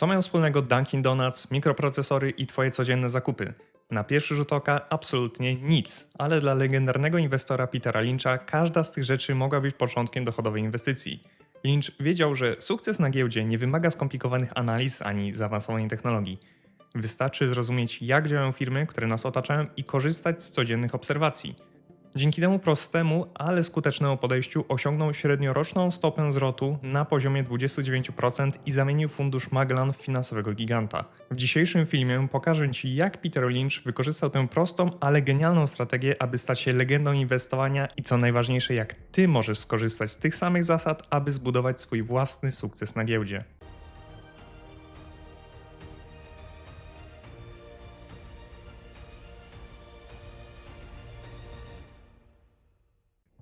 Co mają wspólnego Dunkin' Donuts, mikroprocesory i Twoje codzienne zakupy? Na pierwszy rzut oka absolutnie nic, ale dla legendarnego inwestora Petera Lyncha każda z tych rzeczy mogła być początkiem dochodowej inwestycji. Lynch wiedział, że sukces na giełdzie nie wymaga skomplikowanych analiz ani zaawansowanej technologii. Wystarczy zrozumieć, jak działają firmy, które nas otaczają i korzystać z codziennych obserwacji. Dzięki temu prostemu, ale skutecznemu podejściu osiągnął średnioroczną stopę zwrotu na poziomie 29% i zamienił fundusz Magellan w finansowego giganta. W dzisiejszym filmie pokażę Ci, jak Peter Lynch wykorzystał tę prostą, ale genialną strategię, aby stać się legendą inwestowania i co najważniejsze, jak Ty możesz skorzystać z tych samych zasad, aby zbudować swój własny sukces na giełdzie.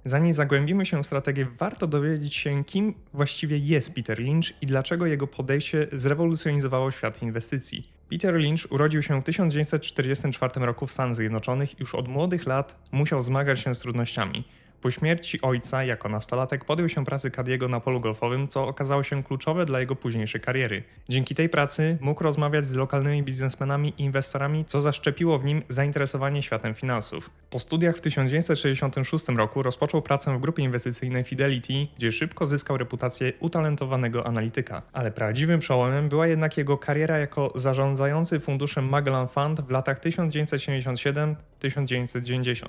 Zanim zagłębimy się w strategię, warto dowiedzieć się, kim właściwie jest Peter Lynch i dlaczego jego podejście zrewolucjonizowało świat inwestycji. Peter Lynch urodził się w 1944 roku w Stanach Zjednoczonych i już od młodych lat musiał zmagać się z trudnościami. Po śmierci ojca, jako nastolatek, podjął się pracy Cadiego na polu golfowym, co okazało się kluczowe dla jego późniejszej kariery. Dzięki tej pracy mógł rozmawiać z lokalnymi biznesmenami i inwestorami, co zaszczepiło w nim zainteresowanie światem finansów. Po studiach w 1966 roku rozpoczął pracę w grupie inwestycyjnej Fidelity, gdzie szybko zyskał reputację utalentowanego analityka. Ale prawdziwym przełomem była jednak jego kariera jako zarządzający funduszem Magellan Fund w latach 1977-1990.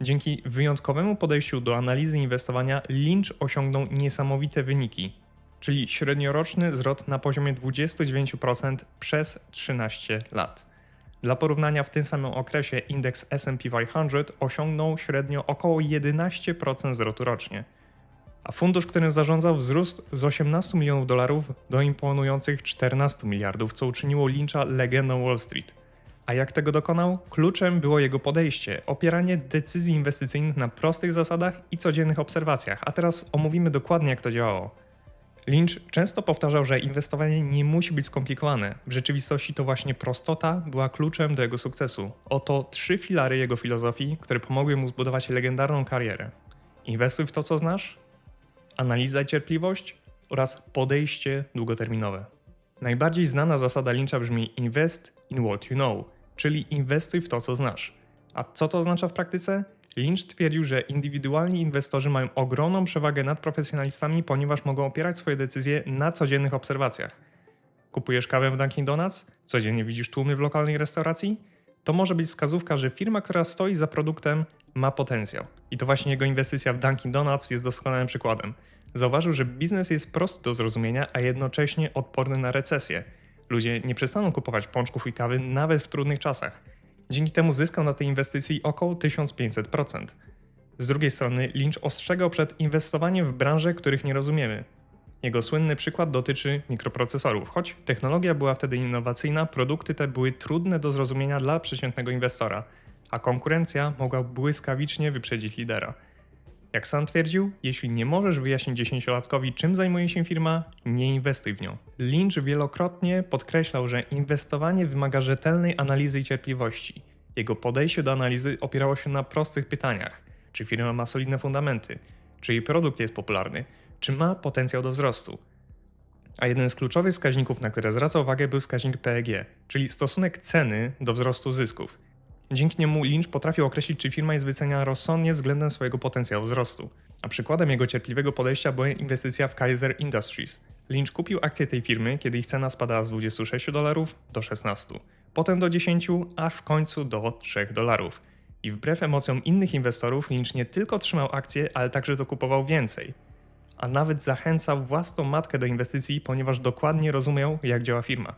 Dzięki wyjątkowemu podejściu do analizy inwestowania Lynch osiągnął niesamowite wyniki, czyli średnioroczny zwrot na poziomie 29% przez 13 lat. Dla porównania w tym samym okresie indeks S&P 500 osiągnął średnio około 11% zwrotu rocznie. A fundusz, którym zarządzał wzrósł z 18 milionów dolarów do imponujących 14 miliardów, co uczyniło Lyncha legendą Wall Street. A jak tego dokonał? Kluczem było jego podejście, opieranie decyzji inwestycyjnych na prostych zasadach i codziennych obserwacjach. A teraz omówimy dokładnie, jak to działało. Lynch często powtarzał, że inwestowanie nie musi być skomplikowane. W rzeczywistości to właśnie prostota była kluczem do jego sukcesu. Oto trzy filary jego filozofii, które pomogły mu zbudować legendarną karierę. Inwestuj w to, co znasz, analiza i cierpliwość oraz podejście długoterminowe. Najbardziej znana zasada Lyncha brzmi invest in what you know – czyli inwestuj w to, co znasz. A co to oznacza w praktyce? Lynch twierdził, że indywidualni inwestorzy mają ogromną przewagę nad profesjonalistami, ponieważ mogą opierać swoje decyzje na codziennych obserwacjach. Kupujesz kawę w Dunkin' Donuts? Codziennie widzisz tłumy w lokalnej restauracji? To może być wskazówka, że firma, która stoi za produktem, ma potencjał. I to właśnie jego inwestycja w Dunkin' Donuts jest doskonałym przykładem. Zauważył, że biznes jest prosty do zrozumienia, a jednocześnie odporny na recesję. Ludzie nie przestaną kupować pączków i kawy nawet w trudnych czasach. Dzięki temu zyskał na tej inwestycji około 1500%. Z drugiej strony Lynch ostrzegał przed inwestowaniem w branże, których nie rozumiemy. Jego słynny przykład dotyczy mikroprocesorów. Choć technologia była wtedy innowacyjna, produkty te były trudne do zrozumienia dla przeciętnego inwestora, a konkurencja mogła błyskawicznie wyprzedzić lidera. Jak sam twierdził, jeśli nie możesz wyjaśnić dziesięciolatkowi, czym zajmuje się firma, nie inwestuj w nią. Lynch wielokrotnie podkreślał, że inwestowanie wymaga rzetelnej analizy i cierpliwości. Jego podejście do analizy opierało się na prostych pytaniach: czy firma ma solidne fundamenty, czy jej produkt jest popularny, czy ma potencjał do wzrostu. A jeden z kluczowych wskaźników, na które zwraca uwagę, był wskaźnik PEG, czyli stosunek ceny do wzrostu zysków. Dzięki niemu Lynch potrafił określić, czy firma jest wyceniana rozsądnie względem swojego potencjału wzrostu. A przykładem jego cierpliwego podejścia była inwestycja w Kaiser Industries. Lynch kupił akcje tej firmy, kiedy ich cena spadała z 26 dolarów do 16, potem do 10, aż w końcu do 3 dolarów. I wbrew emocjom innych inwestorów, Lynch nie tylko trzymał akcje, ale także dokupował więcej. A nawet zachęcał własną matkę do inwestycji, ponieważ dokładnie rozumiał, jak działa firma.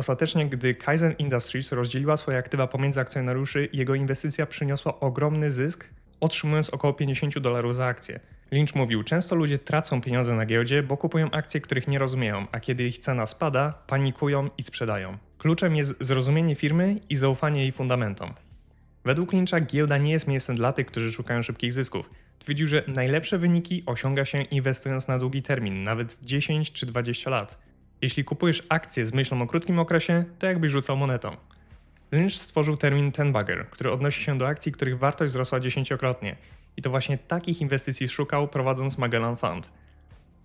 Ostatecznie, gdy Kaizen Industries rozdzieliła swoje aktywa pomiędzy akcjonariuszy, jego inwestycja przyniosła ogromny zysk, otrzymując około 50 dolarów za akcję. Lynch mówił, często ludzie tracą pieniądze na giełdzie, bo kupują akcje, których nie rozumieją, a kiedy ich cena spada, panikują i sprzedają. Kluczem jest zrozumienie firmy i zaufanie jej fundamentom. Według Lyncha giełda nie jest miejscem dla tych, którzy szukają szybkich zysków. Twierdził, że najlepsze wyniki osiąga się inwestując na długi termin, nawet 10 czy 20 lat. Jeśli kupujesz akcje z myślą o krótkim okresie, to jakbyś rzucał monetą. Lynch stworzył termin ten bagger, który odnosi się do akcji, których wartość wzrosła dziesięciokrotnie. I to właśnie takich inwestycji szukał prowadząc Magellan Fund.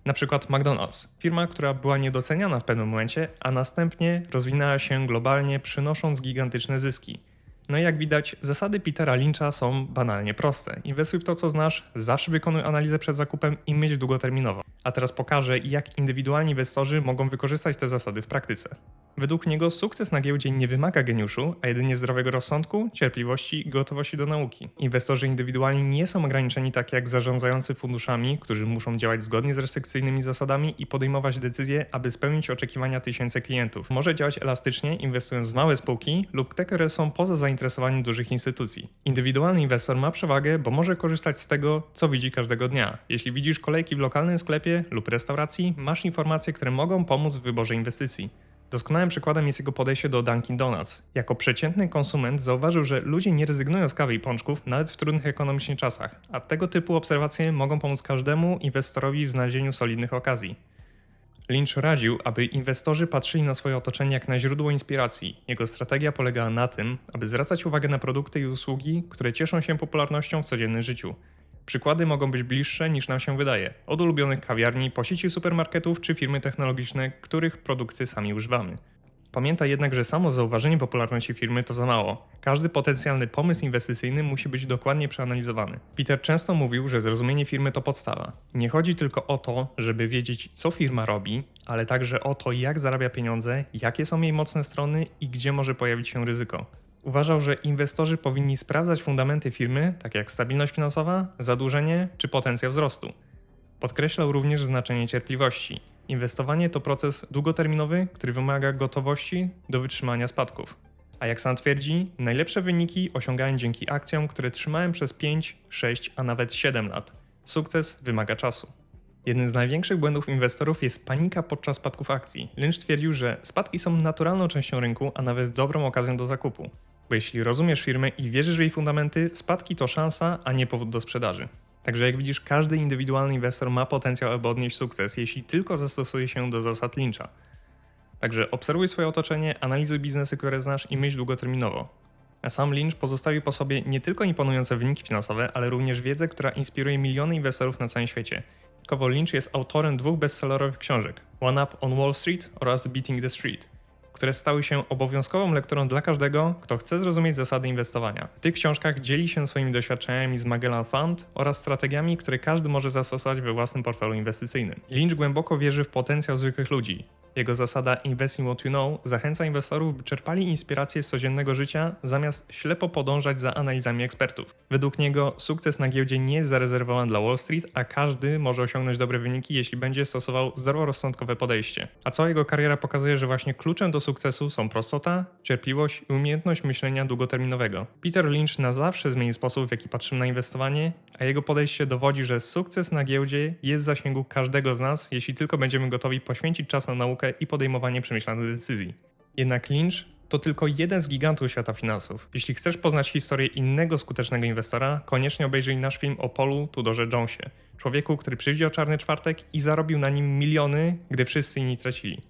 Na przykład McDonald's, firma, która była niedoceniana w pewnym momencie, a następnie rozwinęła się globalnie, przynosząc gigantyczne zyski. No i jak widać, zasady Petera Lyncha są banalnie proste. Inwestuj w to, co znasz, zawsze wykonuj analizę przed zakupem i myśl długoterminowo. A teraz pokażę, jak indywidualni inwestorzy mogą wykorzystać te zasady w praktyce. Według niego sukces na giełdzie nie wymaga geniuszu, a jedynie zdrowego rozsądku, cierpliwości i gotowości do nauki. Inwestorzy indywidualni nie są ograniczeni tak jak zarządzający funduszami, którzy muszą działać zgodnie z restrykcyjnymi zasadami i podejmować decyzje, aby spełnić oczekiwania tysięcy klientów. Może działać elastycznie, inwestując w małe spółki lub te, które są poza zainteresowaniem dużych instytucji. Indywidualny inwestor ma przewagę, bo może korzystać z tego, co widzi każdego dnia. Jeśli widzisz kolejki w lokalnym sklepie lub restauracji, masz informacje, które mogą pomóc w wyborze inwestycji. Doskonałym przykładem jest jego podejście do Dunkin' Donuts. Jako przeciętny konsument zauważył, że ludzie nie rezygnują z kawy i pączków nawet w trudnych ekonomicznie czasach, a tego typu obserwacje mogą pomóc każdemu inwestorowi w znalezieniu solidnych okazji. Lynch radził, aby inwestorzy patrzyli na swoje otoczenie jak na źródło inspiracji. Jego strategia polegała na tym, aby zwracać uwagę na produkty i usługi, które cieszą się popularnością w codziennym życiu. Przykłady mogą być bliższe niż nam się wydaje. Od ulubionych kawiarni po sieci supermarketów czy firmy technologiczne, których produkty sami używamy. Pamiętaj jednak, że samo zauważenie popularności firmy to za mało. Każdy potencjalny pomysł inwestycyjny musi być dokładnie przeanalizowany. Peter często mówił, że zrozumienie firmy to podstawa. Nie chodzi tylko o to, żeby wiedzieć, co firma robi, ale także o to, jak zarabia pieniądze, jakie są jej mocne strony i gdzie może pojawić się ryzyko. Uważał, że inwestorzy powinni sprawdzać fundamenty firmy, takie jak stabilność finansowa, zadłużenie czy potencjał wzrostu. Podkreślał również znaczenie cierpliwości. Inwestowanie to proces długoterminowy, który wymaga gotowości do wytrzymania spadków. A jak sam twierdzi, najlepsze wyniki osiągałem dzięki akcjom, które trzymałem przez 5, 6, a nawet 7 lat. Sukces wymaga czasu. Jednym z największych błędów inwestorów jest panika podczas spadków akcji. Lynch twierdził, że spadki są naturalną częścią rynku, a nawet dobrą okazją do zakupu. Bo jeśli rozumiesz firmę i wierzysz w jej fundamenty, spadki to szansa, a nie powód do sprzedaży. Także jak widzisz, każdy indywidualny inwestor ma potencjał, aby odnieść sukces, jeśli tylko zastosuje się do zasad Lyncha. Także obserwuj swoje otoczenie, analizuj biznesy, które znasz i myśl długoterminowo. A sam Lynch pozostawił po sobie nie tylko imponujące wyniki finansowe, ale również wiedzę, która inspiruje miliony inwestorów na całym świecie. Dodatkowo Lynch jest autorem dwóch bestsellerowych książek One Up on Wall Street oraz Beating the Street, które stały się obowiązkową lekturą dla każdego, kto chce zrozumieć zasady inwestowania. W tych książkach dzieli się swoimi doświadczeniami z Magellan Fund oraz strategiami, które każdy może zastosować we własnym portfelu inwestycyjnym. Lynch głęboko wierzy w potencjał zwykłych ludzi. Jego zasada Invest in what you know zachęca inwestorów, by czerpali inspiracje z codziennego życia, zamiast ślepo podążać za analizami ekspertów. Według niego sukces na giełdzie nie jest zarezerwowany dla Wall Street, a każdy może osiągnąć dobre wyniki, jeśli będzie stosował zdroworozsądkowe podejście. A cała jego kariera pokazuje, że właśnie kluczem do sukcesu są prostota, cierpliwość i umiejętność myślenia długoterminowego. Peter Lynch na zawsze zmienił sposób, w jaki patrzymy na inwestowanie, a jego podejście dowodzi, że sukces na giełdzie jest w zasięgu każdego z nas, jeśli tylko będziemy gotowi poświęcić czas na naukę i podejmowanie przemyślanych decyzji. Jednak Lynch to tylko jeden z gigantów świata finansów. Jeśli chcesz poznać historię innego skutecznego inwestora, koniecznie obejrzyj nasz film o Paulu Tudorze Jonesie, człowieku, który przewidział czarny czwartek i zarobił na nim miliony, gdy wszyscy inni tracili.